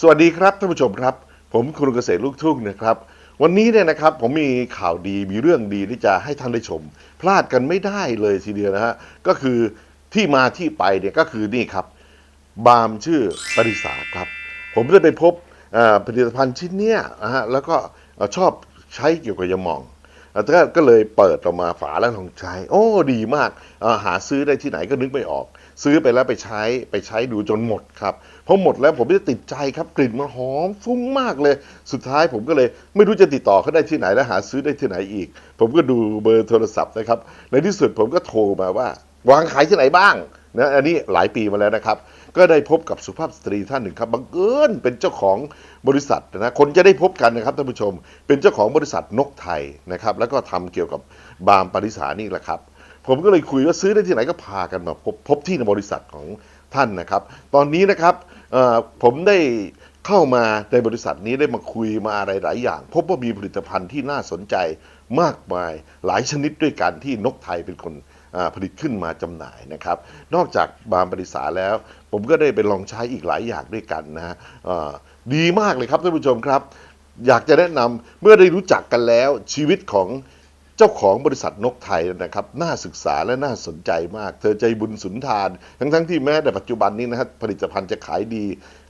สวัสดีครับท่านผู้ชมครับ ผมคุณเกษตรลูกทุ่งนะครับ วันนี้เนี่ยนะครับผมมีข่าวดีมีเรื่องดีที่จะให้ท่านได้ชม พลาดกันไม่ได้เลยทีเดียวนะฮะก็คือที่มาที่ไปเนี่ยก็คือนี่ครับ บามชื่อปริสาครับ ผมได้ไปพบอ่อผลิตภัณฑ์ชิ้นเนี้ยนะฮะแล้วก็ชอบใช้เกี่ยวกับยามองแล้วก็ก็เลยเปิดออกมาฝาแล้วลองใช้ โอ้ดีมาก หาซื้อได้ที่ไหนก็นึกไม่ออก ซื้อไปแล้วไปใช้ไปใช้ดูจนหมดครับ พอหมดแล้วผมไม่ได้ติดใจครับกลิ่นมันหอมฟุ้งมากเลย สุดท้ายผมก็เลยไม่รู้จะติดต่อเขาได้ที่ไหนและหาซื้อได้ที่ไหนอีก ผมก็ดูเบอร์โทรศัพท์นะครับ ในที่สุดผมก็โทรมาว่า วางขายที่ไหนบ้างนะอันนี้หลายปีมาแล้วนะครับ ก็ได้พบกับสุภาพสตรีท่านหนึ่งครับบังเอิญเป็นเจ้าของบริษัทนะคนจะได้พบกันนะครับท่านผู้ชม เป็นเจ้าของบริษัทนกไทยนะครับแล้วก็ทำเกี่ยวกับบามปริสานี่แหละครับ ผมก็เลยคุยว่าซื้อได้ที่ไหนก็พากันมาพบพบที่ในบริษัทของท่านนะครับ ตอนนี้นะครับ ผมได้เข้ามาในบริษัทนี้ได้มาคุยมาอะไรหลายอย่าง พบว่ามีผลิตภัณฑ์ที่น่าสนใจมากมายหลายชนิดด้วยกันที่นกไทยเป็นคนผลิตขึ้นมาจำหน่ายนะครับ นอกจากบาร์มบริษาแล้ว ผมก็ได้ไปลองใช้อีกหลายอย่างด้วยกันนะฮะดีมากเลยครับท่านผู้ชมครับ อยากจะแนะนำเมื่อได้รู้จักกันแล้วชีวิตของ เจ้าของบริษัทนกไทยนะครับน่าศึกษาและน่าสนใจมาก เธอใจบุญสุนทาน ทั้งๆที่แม้แต่ปัจจุบันนี้นะครับผลิตภัณฑ์จะขายดี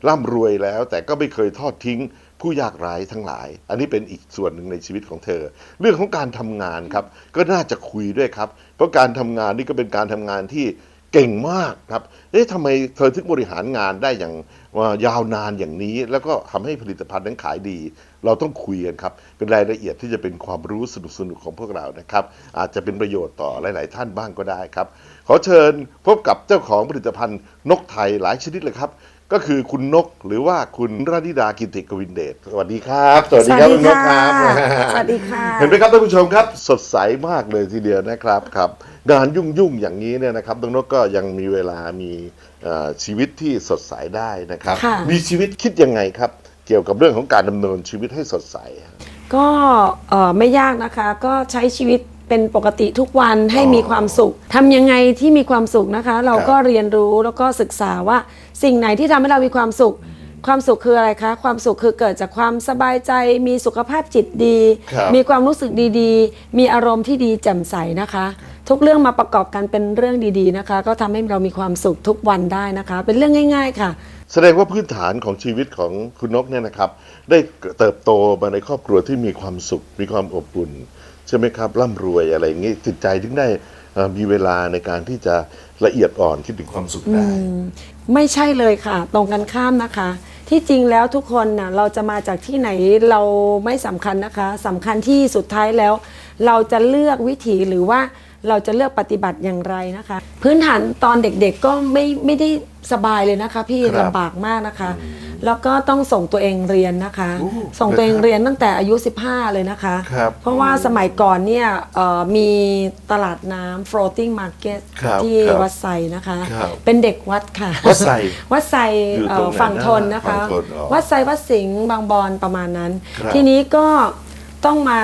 ร่ำรวยแล้ว แต่ก็ไม่เคยทอดทิ้งผู้ยากไร้ทั้งหลาย อันนี้เป็นอีกส่วนหนึ่งในชีวิตของเธอ เรื่องของการทำงานครับก็น่าจะคุยด้วยครับ เพราะการทำงานนี่ก็เป็นการทำงานที่ เก่งมากครับเอ๊ะทำไมเธอถึงบริหารงานได้อย่างายาวนานอย่างนี้ แล้วก็ทำให้ผลิตภัณฑ์นั้นขายดี เราต้องคุยกันครับ เป็นรายละเอียดที่จะเป็นความรู้สนุกๆของพวกเรานะครับ อาจจะเป็นประโยชน์ต่อหลาย ๆ ท่านบ้างก็ได้ครับ ขอเชิญพบกับเจ้าของผลิตภัณฑ์นกไทยหลายชนิดเลยครับ ก็คือคุณนกหรือว่าคุณรานิดากิติกวินเดชสวัสดีครับสวัสดีครับคุณนกครับสวัสดีค่ะเห็นไหมครับท่านผู้ชมครับ สดใสมากเลยทีเดียวนะครับครับงานยุ่งๆอย่างนี้เนี่ยนะครับน้องนกก็ยังมีเวลามีเอ่อชีวิตที่สดใสได้นะครับค่ะมีชีวิตคิดยังไงครับ เกี่ยวกับเรื่องของการดำเนินชีวิตให้สดใส ก็เอ่อไม่ยากนะคะก็ใช้ชีวิต เป็นปกติทุกวันให้มีความสุขทำยังไงที่มีความสุขนะคะ เราก็เรียนรู้แล้วก็ศึกษาว่าสิ่งไหนที่ทำให้เรามีความสุข ความสุขคืออะไรคะ ความสุขคือเกิดจากความสบายใจ มีสุขภาพจิตดี ครับมีความรู้สึกดีๆ มีอารมณ์ที่ดีแจ่มใสนะคะ ทุกเรื่องมาประกอบกันเป็นเรื่องดีๆนะคะ ก็ทำให้เรามีความสุขทุกวันได้นะคะ เป็นเรื่องง่าย ๆ ค่ะ แสดงว่าพื้นฐานของชีวิตของคุณนกเนี่ยนะครับ ได้เติบโตมาในครอบครัวที่มีความสุข มีความอบอุ่น ใช่ไหมครับร่ำรวยอะไรอย่างนี้จิตใจถึงได้เอ่อมีเวลาในการที่จะละเอียดอ่อนคิดถึงความสุขได้ไม่ใช่เลยค่ะ ตรงกันข้ามนะคะ ที่จริงแล้วทุกคนน่ะเราจะมาจากที่ไหนเราไม่สำคัญนะคะสำคัญที่สุดท้ายแล้ว เราจะเลือกวิถีหรือว่าเราจะเลือกปฏิบัติอย่างไรนะคะ พื้นฐานตอนเด็กๆก็ไม่ไม่ได้สบายเลยนะคะ พี่ครับลำบากมากนะคะ แล้วก็ต้องส่งตัวเองเรียนนะคะ โอ้ส่งตัวเองเรียนตั้งแต่อายุ 15 เลยนะคะ ครับเพราะว่าสมัยก่อนเนี่ยเอ่อมีตลาดน้ำ floating market ครับที่ครับวัดไซนะคะ ครับเป็นเด็กวัดค่ะ วัดไซวัดไซอยู่เอ่ตรองไหนฝั่งทนนะคะ ฝั่งทนอ๋อวัดไซวัดสิงห์บางบอนประมาณนั้น ครับทีนี้ก็ต้องมา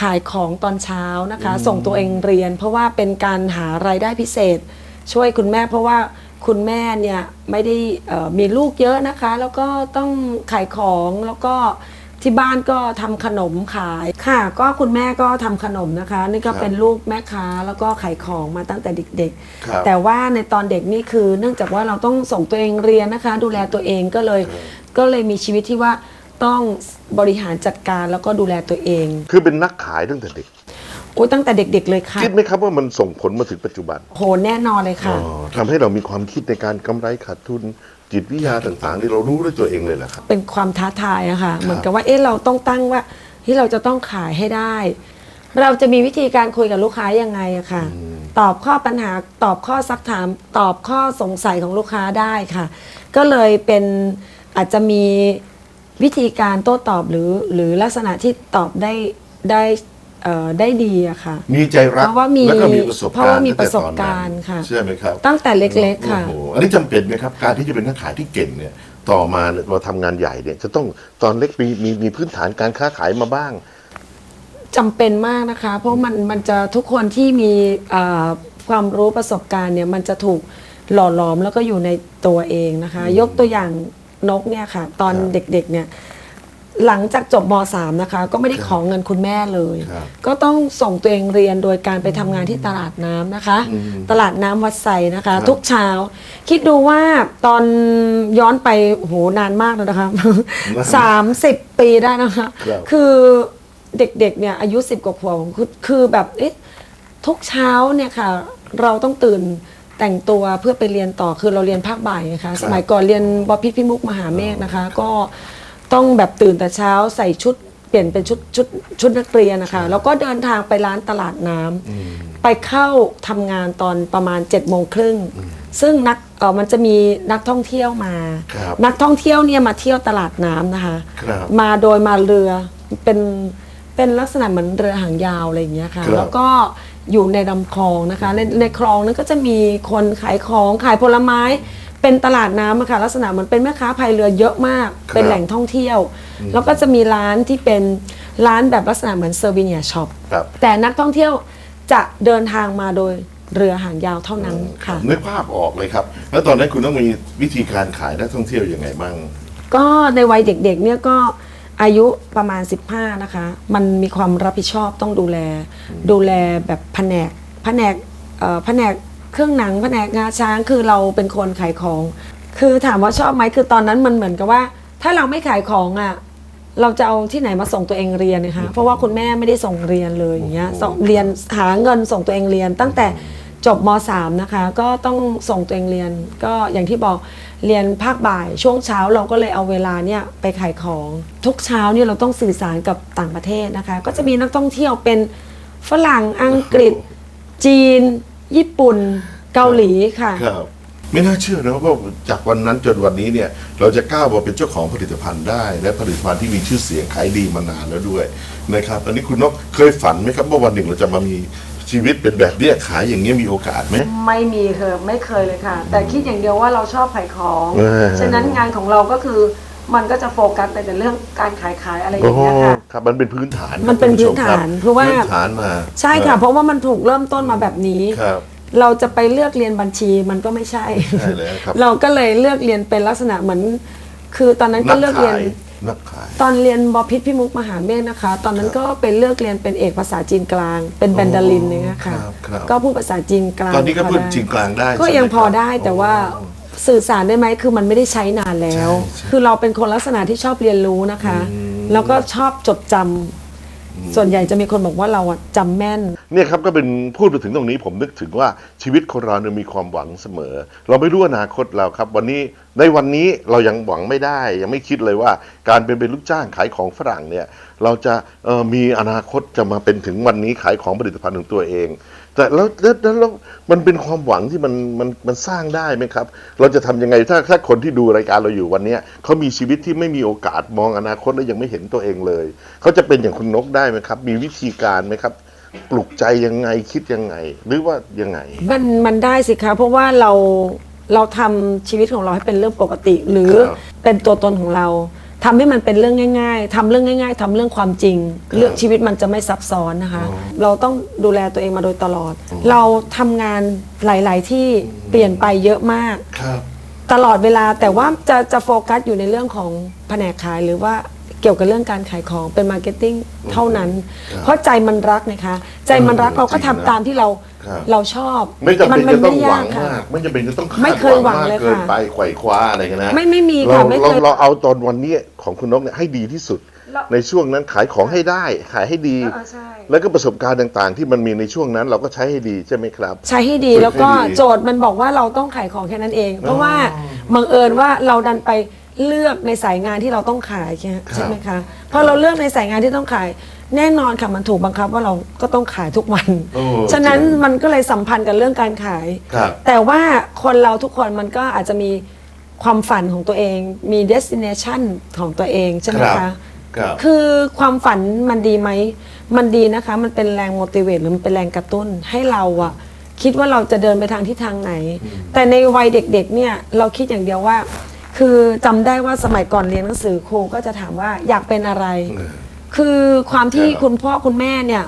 ขายของตอนเช้านะคะ ส่งตัวเองเรียน เพราะว่าเป็นการหารายได้พิเศษ ช่วยคุณแม่เพราะว่า คุณแม่เนี่ยไม่ได้เอ่อมีลูกเยอะนะคะ แล้วก็ต้องขายของแล้วก็ที่บ้านก็ทำขนมขายค่ะ ก็คุณแม่ก็ทำขนมนะคะ นี่ก็ครับเป็นลูกแม่ค้าแล้วก็ขายของมาตั้งแต่เด็กครับๆแต่ว่าในตอนเด็กนี่คือ เนื่องจากว่าเราต้องส่งตัวเองเรียนนะคะ ดูแลตัวเองก็เลย ก็เลยมีชีวิตที่ว่าต้องบริหารจัดการแล้วก็ดูแลตัวเอง คือเป็นนักขายตั้งแต่เด็ก อุ้ยตั้งแต่เด็ก ๆ เลยค่ะคิดไหมครับว่ามันส่งผลมาถึงปัจจุบันโหแน่นอนเลยค่ะ อ๋อทำให้เรามีความคิดในการกำไรขาดทุนจิตวิทยาต่างๆที่เรารู้ด้วยตัวเองเลยแหละครับ เป็นความท้าทายอะค่ะเหมือนกับว่าเอ๊ะเราต้องตั้งว่าที่เราจะต้องขายให้ได้ เราจะมีวิธีการคุยกับลูกค้ายังไงอะค่ะตอบข้อปัญหาตอบข้อซักถาม ตอบข้อสงสัยของลูกค้าได้ค่ะ ก็เลยเป็นอาจจะมีวิธีการโต้ตอบหรือหรือลักษณะที่ตอบได้ได้ เอ่อได้ดีอะค่ะ มีใจรักเพราะว่ามีแล้วก็มีประสบเพราะการว่าณ์มีตั้งแต่ประสบตอนนั้นการณ์ค่ะใช่ไหมครับตั้งแต่เล็ก ๆ ค่ะ โอ้โหอันนี้จำเป็นไหมครับ การที่จะเป็นนักขายที่เก่งเนี่ยต่อมาเนี่ยเราทำงานใหญ่เนี่ยจะต้องตอนเล็กมีมีมีพื้นฐานการค้าขายมาบ้าง จำเป็นมากนะคะ เพราะมันมันจะทุกคนที่มีเอ่อความรู้ประสบการณ์เนี่ยมันจะถูกหล่อหลอมแล้วก็อยู่ในตัวเองนะคะ ยกตัวอย่างนกเนี่ยค่ะ ตอนครับ เด็กๆเนี่ย หลังจากจบม .3 นะคะ ก็ไม่ได้ขอเงินคุณแม่เลย ครับก็ต้องส่งตัวเองเรียนโดยการไปทำงานที่ตลาดน้ำนะคะ อืมตลาดน้ำวัดไซนะคะครับทุกเช้า คิดดูว่าตอนย้อนไปโอ้โหนานมากเลยนะคะ สามสิบปีได้นะคะ ครับ คือเด็กๆเนี่ยอายุสิบกว่าขวบคือคือแบบเอ๊ะทุกเช้าเนี่ยค่ะ เราต้องตื่นแต่งตัวเพื่อไปเรียนต่อคือเราเรียนภาคบ่ายนะคะสมัยก่อนเรียนบพิษพิมุกมหาเมฆนะคะ ก็ ต้องแบบตื่นแต่เช้าใส่ชุดเปลี่ยนเป็นชุดชุดชุดนักเรียนนะคะ แล้วก็เดินทางไปร้านตลาดน้ำไปเข้าทำงานตอนประมาณ7จ็ดโมงครึ่งซึ่งนักเออมันจะมีนักท่องเที่ยวมา ครับนักท่องเที่ยวเนี่ยมาเที่ยวตลาดน้ำนะคะ ครับ มาโดยมาเรือเป็นเป็นลักษณะเหมือนเรือหางยาวอะไรอย่างเงี้ยค่ะ ครับ แล้วก็ อยู่ในลำคลองนะคะในในคลองนั้นก็จะมีคนขายของขายผลไม้ เป็นตลาดน้ำอะค่ะลักษณะเหมือนเป็นแม่ค้าพายเรือเยอะมาก ครับเป็นแหล่งท่องเที่ยวแล้วก็จะมีร้านที่เป็นร้านแบบลักษณะเหมือนเซอร์วิเนียช็อปครับแต่นักท่องเที่ยวจะเดินทางมาโดยเรือหางยาวเท่านั้นค่ะ นึกภาพออกเลยครับ แล้วตอนนั้นคุณต้องมีวิธีการขายนักท่องเที่ยวยังไงบ้าง ก็ในวัยเด็กๆเนี่ยก็ อายุประมาณ 15 นะคะ มันมีความรับผิดชอบต้องดูแล ดูแลแบบแผนกแผนกเอ่อแผนกเครื่องหนังแผนกงาช้างคือเราเป็นคนขายของ คือถามว่าชอบไหมคือตอนนั้นมันเหมือนกับว่า ถ้าเราไม่ขายของอะเราจะเอาที่ไหนมาส่งตัวเองเรียนนะคะเพราะว่าคุณแม่ไม่ได้ส่งเรียนเลยอย่างเงี้ยส่งเรียนหาเงินส่งตัวเองเรียนตั้งแต่ จบม .3 นะคะ ก็ต้องส่งตัวเองเรียน ก็อย่างที่บอกเรียนภาคบ่าย ช่วงเช้าเราก็เลยเอาเวลาเนี่ยไปขายของ ทุกเช้าเนี่ยเราต้องสื่อสารกับต่างประเทศนะคะ ก็จะมีนักท่องเที่ยวเป็นฝรั่งอังกฤษ จีน ญี่ปุ่น เกาหลีค่ะ ครับ ไม่น่าเชื่อนะว่าจากวันนั้นจนวันนี้เนี่ย เราจะก้าวมาเป็นเจ้าของผลิตภัณฑ์ได้ และผลิตภัณฑ์ที่มีชื่อเสียงขายดีมานานแล้วด้วยนะครับ อันนี้คุณนกเคยฝันไหมครับว่าวันหนึ่งเราจะมามี ชีวิตเป็นแบบเนี้ยขายอย่างนี้ยมีโอกาสไหม ไม่มีเคยไม่เคยเลยค่ะ แต่คิดอย่างเดียวว่าเราชอบขายของ เออ ฉะนั้นงานของเราก็คือมันก็จะโฟกัสแต่แต่เรื่องการขายขายอะไรอโอ้ย่างเงี้ยค่ะ ครับมันเป็นพื้นฐานมันเป็นคุณผู้ชพื้นฐานคบเพราะว่า พื้นฐานมาใช่ค่ะ เพราะว่ามันถูกเริ่มต้นมาแบบนี้ ครับ เราจะไปเลือกเรียนบัญชีมันก็ไม่ใช่ ใช่แล้วครับเราก็เลยเลือกเรียนเป็นลักษณะเหมือน คือตอนนั้นก็นักเลือกเรียขานย นักขาย ตอนเรียนบพิษพิมุกมหาเมฆนะคะ ตอนนั้นก็เป็นเลือกเรียนเป็นเอกภาษาจีนกลาง เป็นแบนดาลินเนี่ยค่ะครับครับ ก็พูดภาษาจีนกลางตอนนี้ก็พพูดได้จีนกลางได้ก็ใช่หมยังพอครับได้แต่ว่าโอ้ สื่อสารได้ไหมคือมันไม่ได้ใช้นานแล้ว ใช่ใช่คือเราเป็นคนลักษณะที่ชอบเรียนรู้นะคะ แล้วก็ชอบจดจำ ส่วนใหญ่จะมีคนบอกว่าเราอะจำแม่น เนี่ยครับก็เป็นพูดไปถึงตรงนี้ผมนึกถึงว่าชีวิตคนเราเนี่ยมีความหวังเสมอ เราไม่รู้อนาคตเราครับ วันนี้ในวันนี้เรายังหวังไม่ได้ ยังไม่คิดเลยว่าการเป็นเป็นลูกจ้างขายของฝรั่งเนี่ยเราจะเอ่อมีอนาคตจะมาเป็นถึงวันนี้ขายของผลิตภัณฑ์ของตัวเอง แต่แล้วแล้วแล้วแล้วมันเป็นความหวังที่มันมันมันสร้างได้ไหมครับ เราจะทำยังไงถ้าถ้าคนที่ดูรายการเราอยู่วันเนี้ยเขามีชีวิตที่ไม่มีโอกาสมองอนาคตและยังไม่เห็นตัวเองเลย เขาจะเป็นอย่างคุณนกได้ไหมครับ มีวิธีการไหมครับ ปลุกใจยังไงคิดยังไง หรือว่ายังไง มันมันได้สิคะเพราะว่าเราเราทำชีวิตของเราให้เป็นเรื่องปกติ หรือครับเป็นตัวตนของเรา ทำให้มันเป็นเรื่องง่าย ๆทำเรื่องง่าย ๆทำเรื่องความจริง เรื่องชีวิตมันจะไม่ซับซ้อนนะคะ เราต้องดูแลตัวเองมาโดยตลอด เราทำงานหลาย ๆ ที่เปลี่ยนไปเยอะมากครับตลอดเวลาแต่ว่าจะจะโฟกัสอยู่ในเรื่องของแผนกขายหรือว่า เกี่ยวกับเรื่องการขายของเป็นมาร์เก็ตติ้งเท่านั้นครับเพราะใจมันรักนะคะ ใจมันรักเออเราก็ทำจริงนะตามที่เราครับ เราชอบไม่จำเป็นมัจะต้องไม่หวัยางกค่ะมาก ไม่จำเป็นจะต้องคาดไม่เคยหวังมากเลยเกินค่ะไปไขว่คว้าอะไรกันนะไม่ไม่มีเราค่ะไม่เคยเราเราเอาตอนวันนี้ของคุณนกเนี่ยให้ดีที่สุด เราในช่วงนั้นขายของให้ได้ ขายให้ดี เออใช่ แล้วก็ประสบการณ์ต่างๆ ที่มันมีในช่วงนั้น เราก็ใช้ให้ดีใช่ไหมครับ ใช้ให้ดีฝึกให้แล้วก็ดี โจทย์มันบอกว่าเราต้องขายของแค่นั้นเอง เพราะว่าบังเอิญว่าเราดันไป เลือกในสายงานที่เราต้องขายใช่ไหมใช่ไหมคะพอเราเลือกในสายงานที่ต้องขาย แน่นอนค่ะมันถูกบังคับว่าเราก็ต้องขายทุกวัน โอ้ฉะนั้นจริงมันก็เลยสัมพันธ์กับเรื่องการขาย ครับแต่ว่าคนเราทุกคนมันก็อาจจะมีความฝันของตัวเอง มี destination ของตัวเองใช่ไหมครัคะ บครับ คือความฝันมันดีไหม มันดีนะคะ มันเป็นแรง motivate หรือมันเป็นแรงกระตุ้นให้เราอะคิดว่าเราจะเดินไปทางที่ทางไหน แต่ในวัยเด็กๆเนี่ยเราคิดอย่างเดียวว่า คือจำได้ว่าสมัยก่อนเรียนหนังสือครูก็จะถามว่าอยากเป็นอะไร เออ คือความที่ครับ คุณพ่อคุณแม่เนี่ย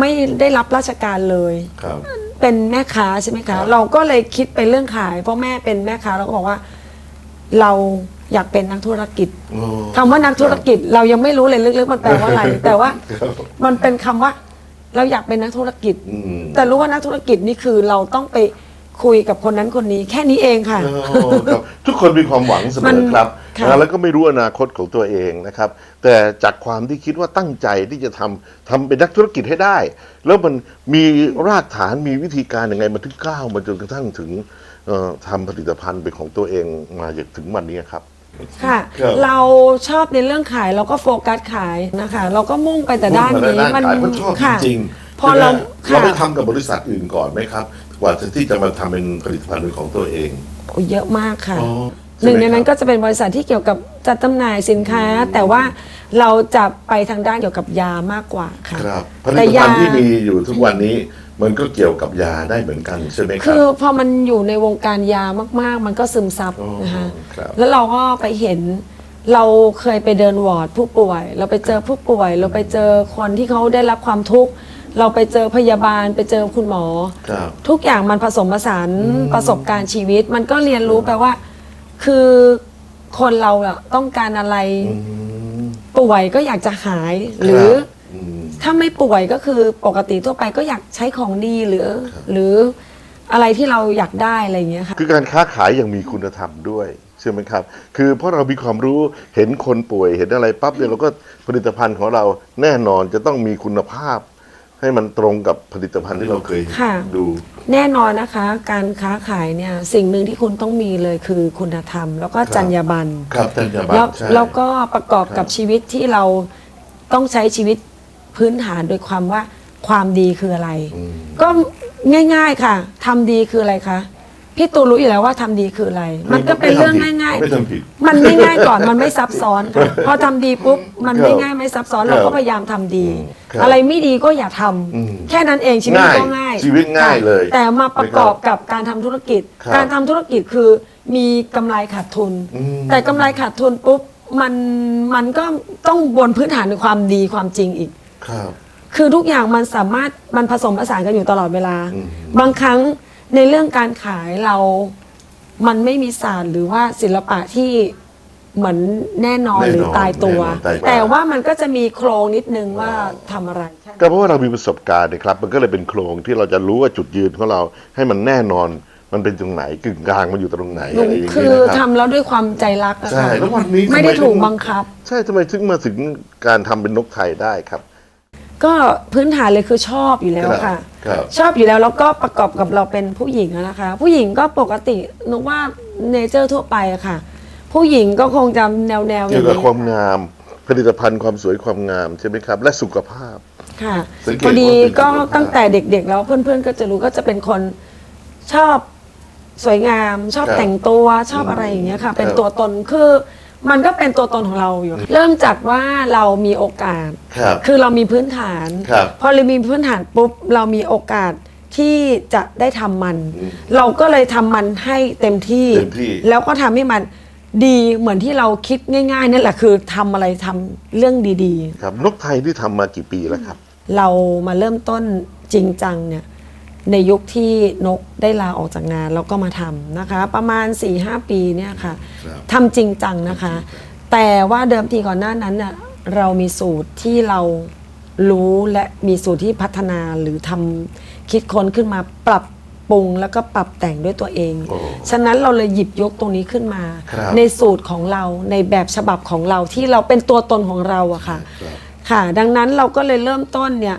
ไม่ได้รับราชการเลย ครับ เป็นแม่ค้าใช่ไหมครัคะ บ เราก็เลยคิดไปเรื่องขาย เพราะแม่เป็นแม่ค้าเราก็บอกว่า เราอยากเป็นนักธุรกิจโอ้คำว่านักธุรกิจเรายังไม่รู้เลยลึกๆมันแปลว่าอะไร แต่ว่ามันเป็นคำว่า เราอยากเป็นนักธุรกิจ อืม แต่รู้ว่านักธุรกิจนี่คือเราต้องไป คุยกับคนนั้นคนนี้แค่นี้เองค่ะ โอ้ครับทุกคนมีความหวังเสมมัอนครับค่ะ นะแล้วก็ไม่รู้อนาคตของตัวเองนะครับ แต่จากความที่คิดว่าตั้งใจที่จะทำทำเป็นนักธุรกิจให้ได้ แล้วมันมีรากฐานมีวิธีการยังไงมันถึงก้าวมาจนกระทั่งถึงเอ่อทำผลิตภัณฑ์เป็นของตัวเองมาจนถึงวันนี้ครับ ค่ะ ครับ เราชอบในเรื่องขายเราก็โฟกัสขายนะคะ เราก็มุ่งไปแต่ด้านนี้ ด้านขายมันชอบจค่ะริงพอเราใช่ไหมเราค่ะไปทำกับบริษัทอื่นก่อนไหมครับ กว่าที่จะมาทำเป็นผลิตภัณฑ์เป็นของตัวเองโอ้เยอะมากค่ะอ๋อหนึ่งในใช่ไหมนั้นครับก็จะเป็นบริษัทที่เกี่ยวกับจัดจำหน่ายสินค้า แต่ว่าเราจะไปทางด้านเกี่ยวกับยามากกว่าค่ะครับผแต่ลิตภัยาณฑ์ที่มีอยู่ทุกวันนี้มันก็เกี่ยวกับยาได้เหมือนกันใช่ไหมครัคือพอมันอยู่ในวงการยามากๆ มันก็ซึมซับอ๋อนะคะครับแล้วเราก็ไปเห็นเราเคยไปเดินวอร์ดผู้ป่วย เราไปเจอผู้ป่วย เราไปเจอคนที่เขาได้รับความทุกข์ เราไปเจอพยาบาลไปเจอคุณหมอ ครับ ทุกอย่างมันผสมผสานประสบการณ์ชีวิต มันก็เรียนรู้ไปว่า คือคนเราอะต้องการอะไรอืมป่วยก็อยากจะหาย หรือครับอืมถ้าไม่ป่วยก็คือปกติทั่วไปก็อยากใช้ของดีหรือหรืออะไรที่เราอยากได้อะไรอย่างเงี้ยค่ะ คือการค้าขายยังมีคุณธรรมด้วยใช่ไหมครับ คือเพราะเรามีความรู้เห็นคนป่วยเห็นอะไรปั๊บเนี่ยเราก็ผลิตภัณฑ์ของเราแน่นอนจะต้องมีคุณภาพ ให้มันตรงกับผลิตภัณฑ์ที่เราเคยค่ะ ดู แน่นอนนะคะ การค้าขายเนี่ยสิ่งหนึ่งที่คุณต้องมีเลยคือคุณธรรม แล้วก็จรรยาบรรณครับจรรยาบรรแล้วณใช่ แล้วก็ประกอบกับครับชีวิตที่เราต้องใช้ชีวิตพื้นฐานโดยความว่าความดีคืออะไร อืม ก็ง่าย ๆค่ะทำดีคืออะไรคะ พี่ตูนรู้อยู่แล้วว่าทำดีคืออะไร มันก็เป็นเรื่องง่ายไม่ทำผิด ๆ มันไม่ง่ายก่อนมันไม่ซับซ้อนค่ะพอทำดีปุ๊บมันครับไม่ง่ายไม่ซับซ้อนเราครัก็บพยายามทำดีอืมครับอะไรไม่ดีก็อย่าทำอืมแค่นั้นเองชีวิตง่ายก็ง่ายชีวิตง่ายค่ะเลยแต่มาประกอบกับการทำธุรกิจ ครับการทำธุรกิจคือมีกำไรขาดทุน อืม แต่กำไรขาดทุนปุ๊บมันมันก็ต้องบนพื้นฐานในความดีความจริงอีก ครับ คือทุกอย่างมันสามารถมันผสมผสานกันอยู่ตลอดเวลา อืมบางครั้ง ในเรื่องการขายเรา มันไม่มีศาสตร์หรือว่าศิลปะที่เหมือนแน่นอนแน่นอนหรือตายตัว แน่นอนตายตัว แต่ว่ามันก็จะมีโครงนิดนึงว่าทำอะไรก็เพราะว่าเรามีประสบการณ์นะครับมันก็เลยเป็นโครงที่เราจะรู้ว่าจุดยืนของเราให้มันแน่นอนมันเป็นตรงไหนกึ่งกลางมันอยู่ตรงไหนหนูอะไรอย่างคืนี้อนะครับทำแล้วด้วยความใจรักอะใช่ค่ะแล้ววันนี้ไม่ได้ทำถูกถึงบังคับ ใช่ทำไมถึงมาถึงการทำเป็นนกไทยได้ครับ ก็พื้นฐานเลยคือชอบอยู่แล้วค่ะ ครับ ชอบอยู่แล้วแล้วก็ประกอบกับเราเป็นผู้หญิงอะนะคะ ผู้หญิงก็ปกตินึกว่าเนเจอร์ทั่วไปอะค่ะ ผู้หญิงก็คงจะแนวแนวๆอเกี่ยย่าวงกับนี้ความงามผลิตภัณฑ์ความสวยความงามใช่ไหมครับ และสุขภาพ ค่ะสังเกตพอดีว่าเป็นก็สุขภาพตั้งแต่เด็กๆ แล้วเพื่อนๆก็จะรู้ก็จะเป็นคนชอบสวยงาม ชอบครับแต่งตัวชอบอะไรอย่างเงี้ยค่ะ เป็นครับตัวตนคือ มันก็เป็นตัวตนของเราอยู่ เริ่มจากว่าเรามีโอกาส ครับคือเรามีพื้นฐาน ครับ พอเรามีพื้นฐานปุ๊บเรามีโอกาสที่จะได้ทำมัน อืมเราก็เลยทำมันให้เต็มที่ เต็มที่ แล้วก็ทำให้มันดีเหมือนที่เราคิดง่ายๆนั่นแหละคือทำอะไรทำเรื่องดีครับนกไทยที่ทำมากี่ปีแล้วครับ ๆ เรามาเริ่มต้นจริงจังเนี่ย ในยุคที่นกได้ลาออกจากงานแล้วก็มาทำนะคะ ประมาณ 4-5 ปีเนี่ยค่ะครับทำจริงจังนะคะ แต่ว่าเดิมทีก่อนหน้านั้นน่ะเรามีสูตรที่เรารู้และมีสูตรที่พัฒนาหรือทำคิดค้นขึ้นมาปรับปรุงแล้วก็ปรับแต่งด้วยตัวเอง โอ้ฉะนั้นเราเลยหยิบยกตรงนี้ขึ้นมา ครับ ในสูตรของเราในแบบฉบับของเราที่เราเป็นตัวตนของเราอะค่ะ ครับ ค่ะดังนั้นเราก็เลยเริ่มต้นเนี่ย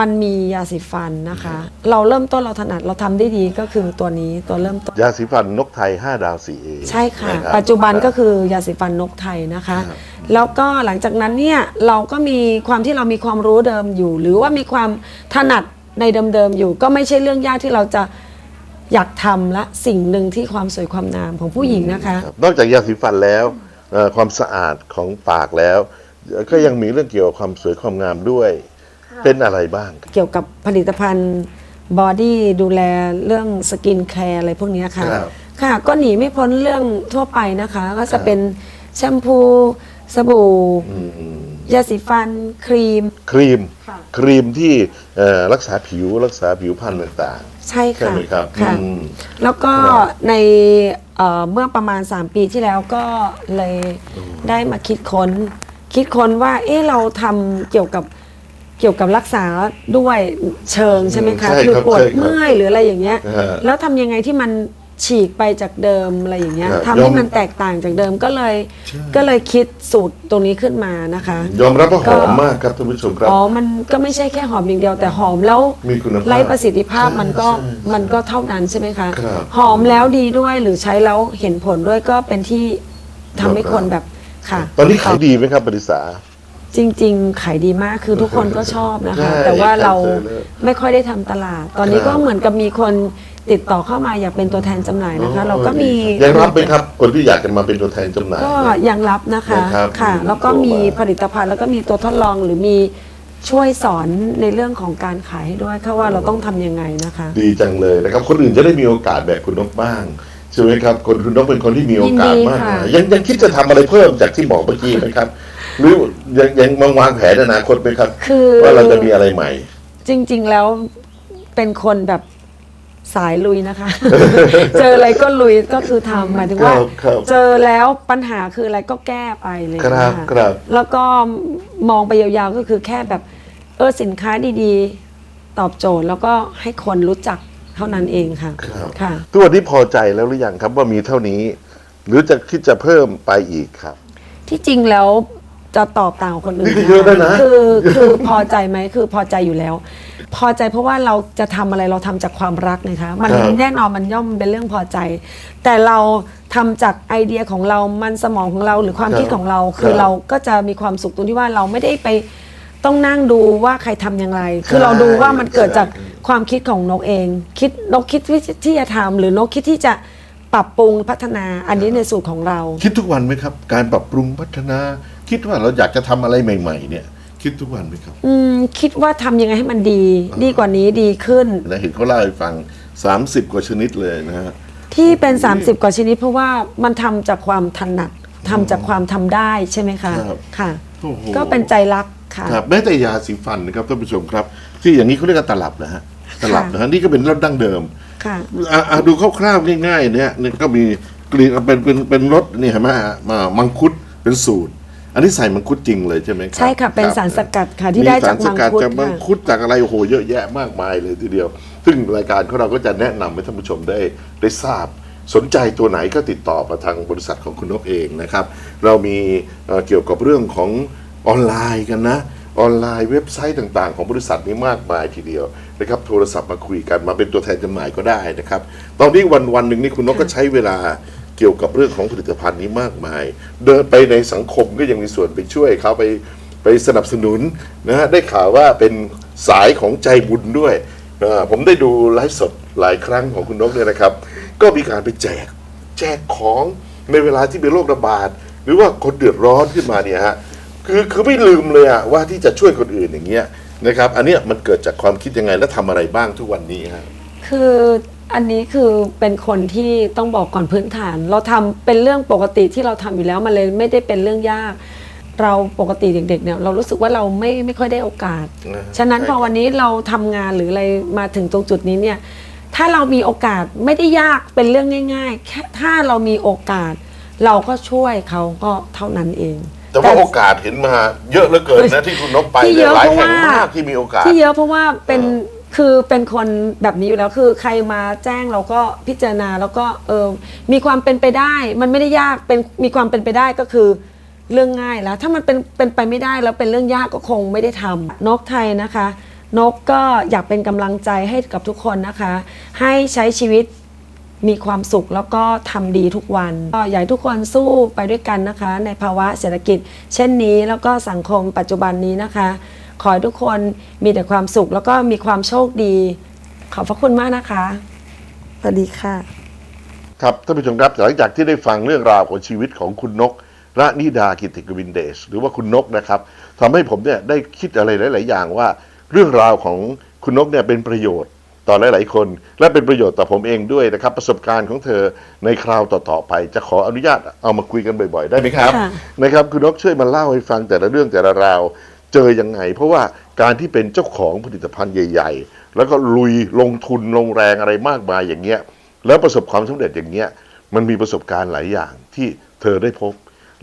มันมียาสีฟันนะคะ เราเริ่มต้นเราถนัดเราทำได้ดีก็คือตัวนี้ตัวเริ่มต้น ยาสีฟันนกไทย 5 ดาว 4A ใช่ค่ะ นรับ ปัจจุบันก็คือยาสีฟันนกไทยนะคะ ครับแล้วก็หลังจากนั้นเนี่ยเราก็มีความที่เรามีความรู้เดิมอยู่ หรือว่ามีความถนัดในเดิมๆอยู่ ก็ไม่ใช่เรื่องยากที่เราจะอยากทำละสิ่งหนึ่งที่ความสวยความงามของผู้หญิงนะคะ ครับนอกจากยาสีฟันแล้วเอ่อความสะอาดของปากแล้วเอ่อก็ยังมีเรื่องเกี่ยวกับความสวยความงามด้วย เป็นอะไรบ้าง เกี่ยวกับผลิตภัณฑ์บอดี้ดูแลเรื่องสกินแคร์อะไรพวกเนี้ยค่ะ ครับค่ะ ก็หนีไม่พ้นเรื่องทั่วไปนะคะ ก็ครัจะบ เป็นแชมพู สบู่ อืมอืมยาสีฟัน ครีม ครีมค่ะ ครีมที่เอ่อรักษาผิวรักษาผิวพรรณต่างใช่ใช่ค่ะไหมครับค่ะ อืม แล้วก็ครับในเอ่อเมื่อประมาณ 3 ปีที่แล้วก็เลยได้มาคิดค้น คิดค้นว่า เอ๊ะเราทำเกี่ยวกับ เกี่ยวกับรักษาด้วยเชิงใช่ไหมคะใช่คือครับปวดใช่ครับเมื่อยหรืออะไรอย่างเงี้ย ฮะแล้วทำยังไงที่มันฉีกไปจากเดิมอะไรอย่างเงี้ยครับทำให้ยอม มันแตกต่างจากเดิมก็เลยใช่ก็เลยคิดสูตรตรงนี้ขึ้นมานะคะ ยอมรับว่าหก็อมมากครับท่านผู้ชมครับ อ๋อ มันก็ไม่ใช่แค่หอมอย่างเดียวแต่หอมแล้วมีคุณภาพไร้ประสิทธิภาพใช่มันก็ใช่มันก็เท่านั้นใช่ไหมคะ ครับหอมแล้วดีด้วยหรือใช้แล้วเห็นผลด้วยก็เป็นที่ทำให้คนแบบค่ะ ตอนนี้ขายดีไหมครับบริษา จริง ๆ ขายดีมากคือทุกคนก็ชอบนะคะ ใช่แต่ว่าเราใช่เลยไม่ค่อยได้ทำตลาด ตอนนี้ครับก็เหมือนกับมีคนติดต่อเข้ามาอยากเป็นตัวแทนจำหน่ายนะคะ เราก็มียังรับไหมครับ คนที่อยากจะมาเป็นตัวแทนจำหน่าย ก็ยังรับนะคะนะครับค่ะ อืมแล้วก็มีตัวมาผลิตภัณฑ์แล้วก็มีตัวทดลองหรือมีช่วยสอนในเรื่องของการขายให้ด้วยค่ะว่าเราต้องทำยังไงนะคะ ดีจังเลยนะครับ คนอื่นจะได้มีโอกาสแบบคุณนกบ้างใช่ไหมครับ คนคุณนกเป็นคนที่มีโอกาสยินดีมากค่ะ นะยังยังคิดจะทำอะไรเพิ่มจากที่บอกเมื่อกี้ไหมครับ หรือยังยังมาวางแผนอนาคตไหมครับ คือว่าเราจะมีอะไรใหม่ จริง ๆ แล้วเป็นคนแบบสายลุยนะคะ เจออะไรก็ลุยก็คือทำหมายถึงว่า ครับครับ เจอแล้วปัญหาคืออะไรก็แก้ไปเลยครับนะะครับ แล้วก็มองไปยาวๆก็คือแค่แบบเออสินค้าดีๆ ตอบโจทย์ แล้วก็ให้คนรู้จักเท่านั้นเองค่ะครับ ค่ะ ทุกวันนี้พอใจแล้วหรือยังครับว่ามีเท่านี้ หรือจะคิดจะเพิ่มไปอีกครับ ที่จริงแล้ว จะตอบต่างคนอื่นนี่ก็เยอะด้วยนะ คือคือพอใจไหมคือพอใจอยู่แล้ว พอใจเพราะว่าเราจะทำอะไรเราทำจากความรักนะคะมันครับ แน่นอนมันย่อมเป็นเรื่องพอใจ แต่เราทำจากไอเดียของเรามันสมองของเราหรือความคิดของเรา คือเราก็จะมีความสุขตรงที่ว่าเราไม่ได้ไปต้องนั่งดูว่าใครทำอย่างไร คือเราดูว่ามันเกิดจากความคิดของนกเอง คิดนกคิดที่จะทำหรือนกคิดที่จะปรับปรุงพัฒนาอันนี้ในสูตรของเรา คิดทุกวันไหมครับ การปรับปรุงพัฒนา คิดว่าเราอยากจะทำอะไรใหม่ ๆ เนี่ย คิดทุกวันไหมครับ อืมคิดว่าทำยังไงให้มันดี ดีกว่านี้ดีขึ้นนะเห็นเขาเล่าให้ฟัง 30 กว่าชนิดเลยนะฮะ ที่เป็น 30 กว่าชนิด เพราะว่ามันทำจากความถนัดทำจากความทำได้ใช่ไหมคะครับค่ะ โอ้โห ก็เป็นใจรักค่ะ ครับแม้แต่ยาสีฟันนะครับท่านผู้ชมครับ ที่อย่างนี้เขาเรียกว่าตลับนะฮะตลับนะฮะนี่ก็เป็นรสดั้งเดิม ค่ะ อะอะดูคร่าวๆง่ายๆเนี่ยเนี่ยก็มีกลิ่นเป็นเป็นเป็นรสนี่เห็นไหมฮะมามังคุดเป็นสูตร อันนี้ใส่มังคุดจริงเลยใช่ไหมครับใช่ค่ะเป็นรับสารสกัดค่ะที่ได้จากสารสกัดมังคุดจากมังค่ะคุดจากอะไรโอ้โหเยอะแยะมากมายเลยทีเดียว ซึ่งรายการของเราก็จะแนะนำให้ท่านผู้ชมได้ได้ทราบสนใจตัวไหนก็ติดต่อมาทางบริษัทของคุณนกเองนะครับ เรามีเอ่อเกี่ยวกับเรื่องของออนไลน์กันนะออนไลน์เว็บไซต์ต่างๆ ของบริษัทนี้มากมายทีเดียวนะครับโทรศัพท์มาคุยกันมาเป็นตัวแทนจำหน่ายก็ได้นะครับ ตอนนี้วันวันๆหนึ่งนี่คุณนกก็ใช้เวลา เกี่ยวกับเรื่องของผลิตภัณฑ์นี้มากมาย เดินไปในสังคมก็ยังมีส่วนไปช่วยเขาไปไปสนับสนุนนะฮะได้ข่าวว่าเป็นสายของใจบุญด้วยเอ่อผมได้ดูไลฟ์สดหลายครั้งของคุณนกเนี่ยนะครับ ก็มีการไปแจกแจกของในเวลาที่เป็นโรคระบาด หรือว่าคนเดือดร้อนขึ้นมาเนี่ยฮะคือคือไม่ลืมเลยอะว่าที่จะช่วยคนอื่นอย่างเงี้ยนะครับ อันเนี้ยมันเกิดจากความคิดยังไงและทำอะไรบ้างทุกวันนี้ฮะคือ อันนี้คือเป็นคนที่ต้องบอกก่อนพื้นฐาน เราทำเป็นเรื่องปกติที่เราทำอยู่แล้วมันเลยไม่ได้เป็นเรื่องยาก เราปกติเด็กๆเนี่ยเรารู้สึกว่าเราไม่ไม่ค่อยได้โอกาสอ่าฉะนั้นใช่พอวันนี้เราทำงานหรืออะไรมาถึงตรงจุดนี้เนี่ยถ้าเรามีโอกาสไม่ได้ยากเป็นเรื่องง่ายๆแค่ถ้าเรามีโอกาส เราก็ช่วยเขาก็เท่านั้นเอง แต่ว่าโอกาสเห็นมาเยอะเหลือเกินนะที่คุณนกไปที่เนี่เยยอะหลายเพราะแห่งว่ามากที่มีโอกาสที่เยอะเพราะว่าเป็นเออ คือเป็นคนแบบนี้อยู่แล้วคือใครมาแจ้งเราก็พิจารณาแล้วก็เออมีความเป็นไปได้ มันไม่ได้ยากเป็นมีความเป็นไปได้ก็คือเรื่องง่ายแล้ว ถ้ามันเป็นเป็นไปไม่ได้แล้วเป็นเรื่องยากก็คงไม่ได้ทำนกไทยนะคะ นกก็อยากเป็นกำลังใจให้กับทุกคนนะคะ ให้ใช้ชีวิตมีความสุขแล้วก็ทำดีทุกวันก็อยากให้ทุกคนสู้ไปด้วยกันนะคะ ในภาวะเศรษฐกิจ เช่นนี้แล้วก็สังคมปัจจุบันนี้นะคะ ขอให้ทุกคนมีแต่ความสุข แล้วก็มีความโชคดี ขอบพระคุณมากนะคะ สวัสดีค่ะ ครับท่านผู้ชมครับหลังจากที่ได้ฟังเรื่องราวของชีวิตของคุณนกระนิดากิติกวินเดชหรือว่าคุณนกนะครับทำให้ผมเนี่ยได้คิดอะไรหลาย ๆ อย่างว่า เรื่องราวของคุณนกเนี่ยเป็นประโยชน์ต่อหลาย ๆ คน และเป็นประโยชน์ต่อผมเองด้วยนะครับ ประสบการณ์ของเธอในคราวต่อ ๆ ไป จะขออนุญาตเอามาคุยกันบ่อย ๆ ได้ไหมครับค่ะ นะครับ คุณนกช่วยมาเล่าให้ฟังแต่ละเรื่องแต่ละราว เจอยังไง เพราะว่าการที่เป็นเจ้าของผลิตภัณฑ์ใหญ่ ๆ แล้วก็ลุยลงทุนลงแรงอะไรมากมายอย่างเงี้ยแล้วประสบความสำเร็จอย่างเงี้ยมันมีประสบการณ์หลายอย่างที่เธอได้พบ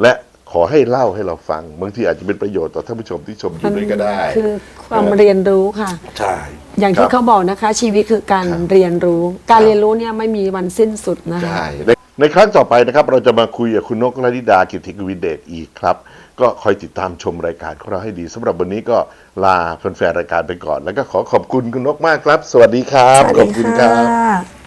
และขอให้เล่าให้เราฟังบางทีอาจจะเป็นประโยชน์ต่อท่านผู้ชมที่ชมอยู่ด้วยก็ได้ คือความเรียนรู้ค่ะใช่อย่างที่ครับเขาบอกนะคะ ชีวิตคือการครับเรียนรู้ การครับเรียนรู้เนี่ยไม่มีวันสิ้นสุดนะคะใช่ในในครั้งต่อไปนะครับ เราจะมาคุยกับคุณนกลนิดากิติกวินเดชอีกครับ ก็คอยติดตามชมรายการของเราให้ดีสำหรับวันนี้ก็ลาแฟนๆรายการไปก่อน แล้วก็ขอขอบคุณคุณนกมากครับ สวัสดีครับสวัสขดีอบคุณครับค่ะ